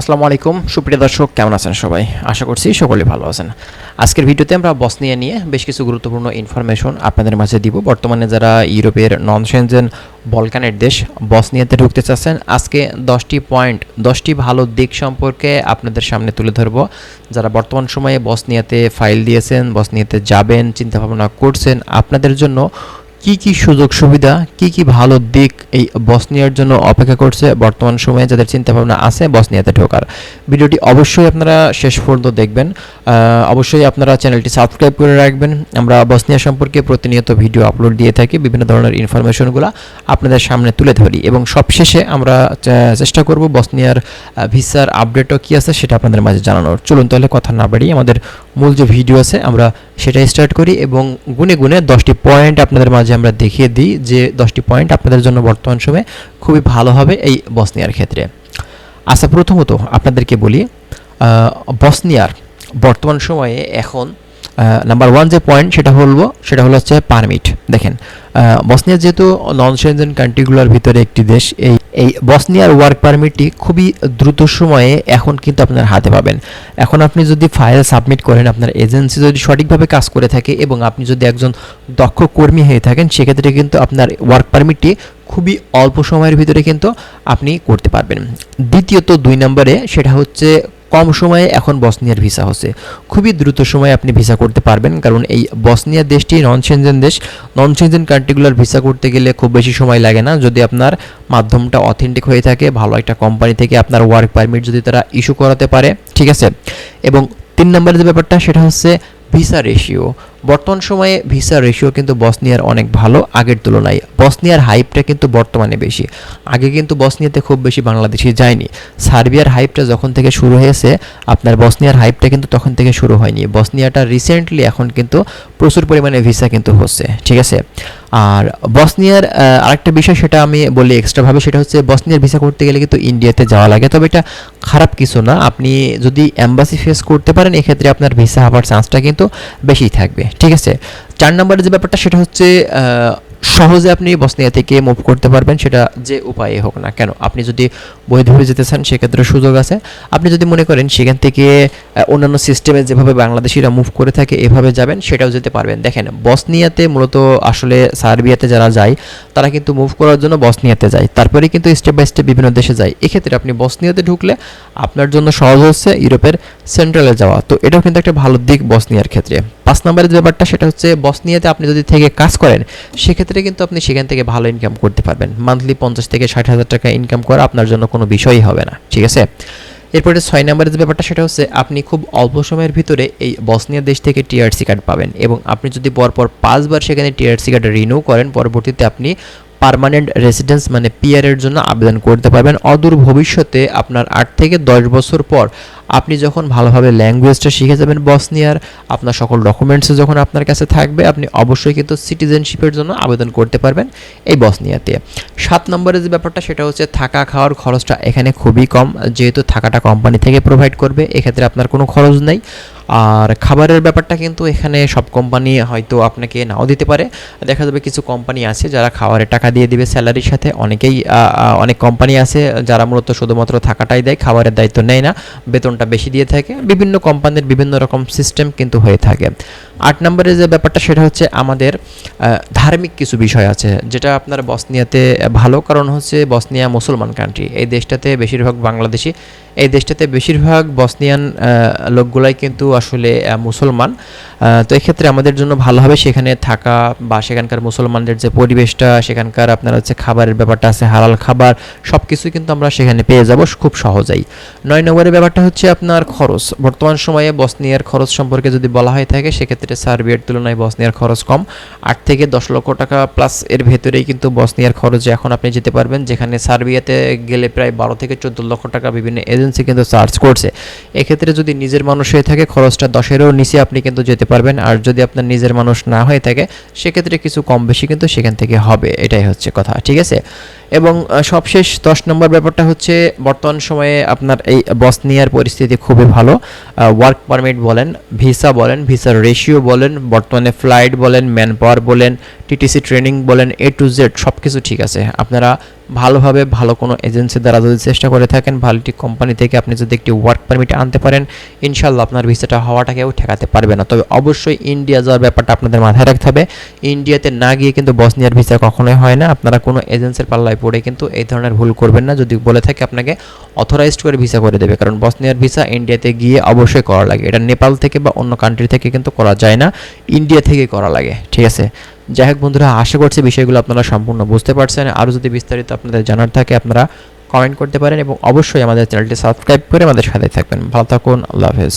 আসসালামু আলাইকুম। সুপ্রিয় দর্শক, কেমন আছেন সবাই? আশা করছি সকলে ভালো আছেন। আজকের ভিডিওতে আমরা বসনিয়া নিয়ে বেশ কিছু গুরুত্বপূর্ণ ইনফরমেশন আপনাদের মাঝে দিব। বর্তমানে যারা ইউরোপের নন সেনজেন বলকানের দেশ, বসনিয়াতে ঢুকতে চাচ্ছেন, আজকে দশটি পয়েন্ট দশটি ভালো দিক সম্পর্কে আপনাদের সামনে তুলে ধরবো। যারা বর্তমান সময়ে বসনিয়াতে ফাইল দিয়েছেন, বসনিয়াতে যাবেন, চিন্তাভাবনা করছেন, আপনাদের জন্য কি কি সুযোগ সুবিধা, কি কি ভালো দিক এই বসনিয়ার জন্য অপেক্ষা করছে? বর্তমান সময়ে যাদের চিন্তা ভাবনা আছে বসনিয়াতে ঢোকার। ভিডিওটি অবশ্যই আপনারা শেষ পর্যন্ত দেখবেন। অবশ্যই আপনারা চ্যানেলটি সাবস্ক্রাইব করে রাখবেন। আমরা বসনিয়া সম্পর্কে প্রতিনিয়ত ভিডিও আপলোড দিয়ে থাকি, বিভিন্ন ধরনের ইনফরমেশনগুলো আপনাদের সামনে তুলে ধরি এবং সবশেষে আমরা চেষ্টা করব বসনিয়ার ভিসার আপডেটও কি আছে সেটা আপনাদের মাঝে জানানোর। চলুন তাহলে কথা না বাড়িয়ে আমাদের মূল যে ভিডিও আছে, আমরা সেটা স্টার্ট করি এবং গুনে গুনে দশটি পয়েন্ট আপনাদের মাঝে আমরা দেখিয়ে দিই যে দশটি পয়েন্ট আপনাদের জন্য বর্তমান সময়ে খুবই ভালো হবে এই বসনিয়ার ক্ষেত্রে। আচ্ছা প্রথমত আপনাদেরকে বলি বসনিয়ার বর্তমান সময়ে এখন নাম্বার ওয়ান যে পয়েন্ট সেটা বলব, সেটা হলো হচ্ছে পারমিট। দেখেন বসনিয়া যেহেতু নন সেনজেন কান্ট্রিগুলোর ভিতরে একটি দেশ, এই এই বসনিয়ার ওয়ার্ক পারমিটটি খুবই দ্রুত সময়ে এখন কিন্তু আপনার হাতে পাবেন। এখন আপনি যদি ফাইল সাবমিট করেন, আপনার এজেন্সি যদি সঠিকভাবে কাজ করে থাকে এবং আপনি যদি একজন দক্ষ কর্মী হয়ে থাকেন, সেক্ষেত্রে কিন্তু আপনার ওয়ার্ক পারমিটটি খুবই অল্প সময়ের ভিতরে কিন্তু আপনি করতে পারবেন। দ্বিতীয়ত দুই নম্বরে সেটা হচ্ছে কম সময়ে এখন বসনিয়ার ভিসা হচ্ছে। খুবই দ্রুত সময়ে আপনি ভিসা করতে পারবেন, কারণ এই বসনিয়া দেশটি নন সেনজেন দেশ। নন সেনজেন কান্ট্রিগুলোর ভিসা করতে গেলে খুব বেশি সময় লাগে না। যদি আপনার মাধ্যমটা অথেন্টিক হয়ে থাকে, ভালো একটা কোম্পানি থেকে আপনার ওয়ার্ক পারমিট যদি তারা ইস্যু করাতে পারে, ঠিক আছে? এবং তিন নম্বরের যে ব্যাপারটা, সেটা হচ্ছে ভিসা রেশিও। বর্তমান সময়ে ভিসা রেশিও কিন্তু বসনিয়ার অনেক ভালো, আগের তুলনায়। বসনিয়ার হাইপটা কিন্তু বর্তমানে বেশি। আগে কিন্তু বসনিয়াতে খুব বেশি বাংলাদেশি যায়নি। সার্বিয়ার হাইপটা যখন থেকে শুরু হয়েছে, আপনার বসনিয়ার হাইপটা কিন্তু তখন থেকে শুরু হয়নি। বসনিয়াটা রিসেন্টলি এখন কিন্তু প্রচুর পরিমাণে ভিসা কিন্তু হচ্ছে, ঠিক আছে? আর বসনিয়ার আরেকটা বিষয় সেটা আমি বলি এক্সট্রাভাবে সেটা হচ্ছে বসনিয়ার ভিসা করতে গেলে কিন্তু ইন্ডিয়াতে যাওয়া লাগে। তবে এটা খারাপ কিছু না। আপনি যদি অ্যাম্বাসি ফেস করতে পারেন, এক্ষেত্রে আপনার ভিসা হওয়ার চান্সটা কিন্তু বেশি থাকবে, ঠিক আছে? চার নম্বরের যে ব্যাপারটা, সেটা হচ্ছে সহজে আপনি বসনিয়া থেকে মুভ করতে পারবেন, সেটা যে উপায়ে হোক না কেন। আপনি যদি বৈধভাবে যেতে চান, সেক্ষেত্রে সুযোগ আছে। আপনি যদি মনে করেন সেখান থেকে অন্যান্য সিস্টেমে যেভাবে বাংলাদেশিরা মুভ করে থাকে, এভাবে যাবেন, সেটাও যেতে পারবেন। দেখেন, বসনিয়াতে মূলত আসলে সার্বিয়াতে যারা যায়, তারা কিন্তু মুভ করার জন্য বসনিয়াতে যায়। তারপরে কিন্তু স্টেপ বাই স্টেপ বিভিন্ন দেশে যায়। এক্ষেত্রে আপনি বসনিয়াতে ঢুকলে আপনার জন্য সহজ হচ্ছে, ইউরোপের সেন্ট্রালে যাওয়া। তো এটাও কিন্তু একটা ভালো দিক বসনিয়ার ক্ষেত্রে। পাঁচ নম্বরের ব্যাপারটা, সেটা হচ্ছে বসনিয়াতে আপনি যদি থেকে কাজ করেন, সেক্ষেত্রে কিন্তু আপনি সেখান থেকে ভালো ইনকাম করতে পারবেন। মান্থলি পঞ্চাশ থেকে ষাট হাজার টাকা ইনকাম করা আপনার জন্য কোনো বিষয়ই হবে না। ঠিক আছে? এরপরে ছয় নম্বরের যে ব্যাপারটা, সেটা হচ্ছে আপনি খুব অল্প সময়ের ভিতরে এই বসনিয়া দেশ থেকে টিআরসি কার্ড পাবেন। এবং আপনি যদি পরপর পাঁচবার সেখানে টিআরসি কার্ড রিনিউ করেন, পরবর্তীতে আপনি পার্মানেন্ট রেসিডেন্স মানে পিআর এর জন্য আবেদন করতে পারবেন। অদূর ভবিষ্যতে আপনার আট থেকে দশ বছর পর আপনি যখন ভালোভাবে ল্যাঙ্গুয়েজটা শিখে যাবেন বসনিয়ার, আপনার সকল ডকুমেন্টস যখন আপনার কাছে থাকবে, আপনি অবশ্যই কিন্তু সিটিজেনশিপের জন্য আবেদন করতে পারবেন এই বসনিয়াতে। সাত নম্বরের যে ব্যাপারটা, সেটা হচ্ছে থাকা খাওয়ার খরচটা এখানে খুবই কম। যেহেতু থাকাটা কোম্পানি থেকে প্রোভাইড করবে, এক্ষেত্রে আপনার কোনো খরচ নেই। আর খাবারের ব্যাপারটা কিন্তু এখানে সব কোম্পানি হয়তো আপনাকে নাও দিতে পারে। দেখা যাবে কিছু কোম্পানি আছে যারা খাবারের টাকা দিয়ে দিবে স্যালারির সাথে। অনেকেই অনেক কোম্পানি আছে যারা মূলত শুধুমাত্র থাকাটাই দেয়, খাবারের দায়িত্ব নেয় না, বেতনটা বেশি দিয়ে থাকে। বিভিন্ন কোম্পানির বিভিন্ন রকম সিস্টেম কিন্তু হয়ে থাকে। আট নম্বরে যে ব্যাপারটা সেটা হচ্ছে আমাদের ধার্মিক কিছু বিষয় আছে, যেটা আপনার বসনিয়াতে ভালো। কারণ হচ্ছে বসনিয়া মুসলমান কান্ট্রি এই দেশটাতে বেশিরভাগ বাংলাদেশি। এই দেশটাতে বেশিরভাগ বসনিয়ান লোকগুলাই কিন্তু আসলে মুসলমান। তো এক্ষেত্রে আমাদের জন্য ভালো হবে সেখানে থাকা বা সেখানকার মুসলমানদের যে পরিবেশটা, সেখানকার আপনার হচ্ছে খাবারের ব্যাপারটা আছে, হালাল খাবার সব কিছুই কিন্তু আমরা সেখানে পেয়ে যাব খুব সহজেই। নয় নম্বরের ব্যাপারটা হচ্ছে আপনার খরচ। বর্তমান সময়ে বসনিয়ার খরচ সম্পর্কে যদি বলা হয়ে থাকে, সেক্ষেত্রে সার্বিয়ার তুলনায় বসনিয়ার খরচ কম। আট থেকে দশ লক্ষ টাকা প্লাস এর ভেতরেই কিন্তু বসনিয়ার খরচে এখন আপনি যেতে পারবেন, যেখানে সার্বিয়াতে গেলে প্রায় বারো থেকে চোদ্দ লক্ষ টাকা বিভিন্ন এজেন্সি কিন্তু চার্জ করছে। এক্ষেত্রে যদি নিজের মানুষ হয়ে থাকে খরচটা দশেরও নিচে আপনি কিন্তু যেতে পারবেন। আর যদি আপনার নিজের মানুষ না হয়ে থাকে, সেক্ষেত্রে কিছু কম বেশি কিন্তু সেখান থেকে হবে। এটাই হচ্ছে কথা, ঠিক আছে? এবং সবশেষ দশ নম্বর ব্যাপারটা হচ্ছে, বর্তমান সময়ে আপনার এই বসনিয়ার পরিস্থিতি খুবই ভালো। ওয়ার্ক পারমিট বলেন ভিসা বলেন ভিসার রেশিও বলেন, বর্তমানে ফ্লাইট বলেন ম্যান পাওয়ার বলেন টিটিসি ট্রেনিং বলেন এ টু জেড সব কিছু ঠিক আছে। আপনারা ভালোভাবে ভালো কোনো এজেন্সি দ্বারা যদি চেষ্টা করে থাকেন, ভালো একটি কোম্পানি থেকে আপনি যদি একটি ওয়ার্ক পারমিট আনতে পারেন ইনশাল্লাহ আপনার ভিসাটা হওয়াটাকেও ঠেকাতে পারবে না। তবে অবশ্যই ইন্ডিয়া যাওয়ার ব্যাপারটা আপনাদের মাথায় রাখতে হবে। ইন্ডিয়াতে না গিয়ে কিন্তু বসনিয়ার ভিসা কখনোই হয় না। আপনারা কোনো এজেন্সির পাল্লায় পড়ে কিন্তু এই ধরনের ভুল করবেন না। যদি বলে থাকে আপনাকে অথরাইজড করে ভিসা করে দেবে, কারণ বসনিয়ার ভিসা ইন্ডিয়াতে গিয়ে অবশ্যই করা লাগে। এটা নেপাল থেকে বা অন্য কান্ট্রি থেকে কিন্তু করা যায় না ইন্ডিয়া থেকে করা লাগে, ঠিক আছে? যাই হোক বন্ধুরা, আশা করছি বিষয়গুলো আপনারা সম্পূর্ণ বুঝতে পারছেন। আরও যদি বিস্তারিত আপনাদের জানার থাকে, আপনারা কমেন্ট করতে পারেন এবং অবশ্যই আমাদের চ্যানেলটি সাবস্ক্রাইব করে আমাদের সাথে থাকবেন। ভালো থাকুন, আল্লাহ হাফেজ।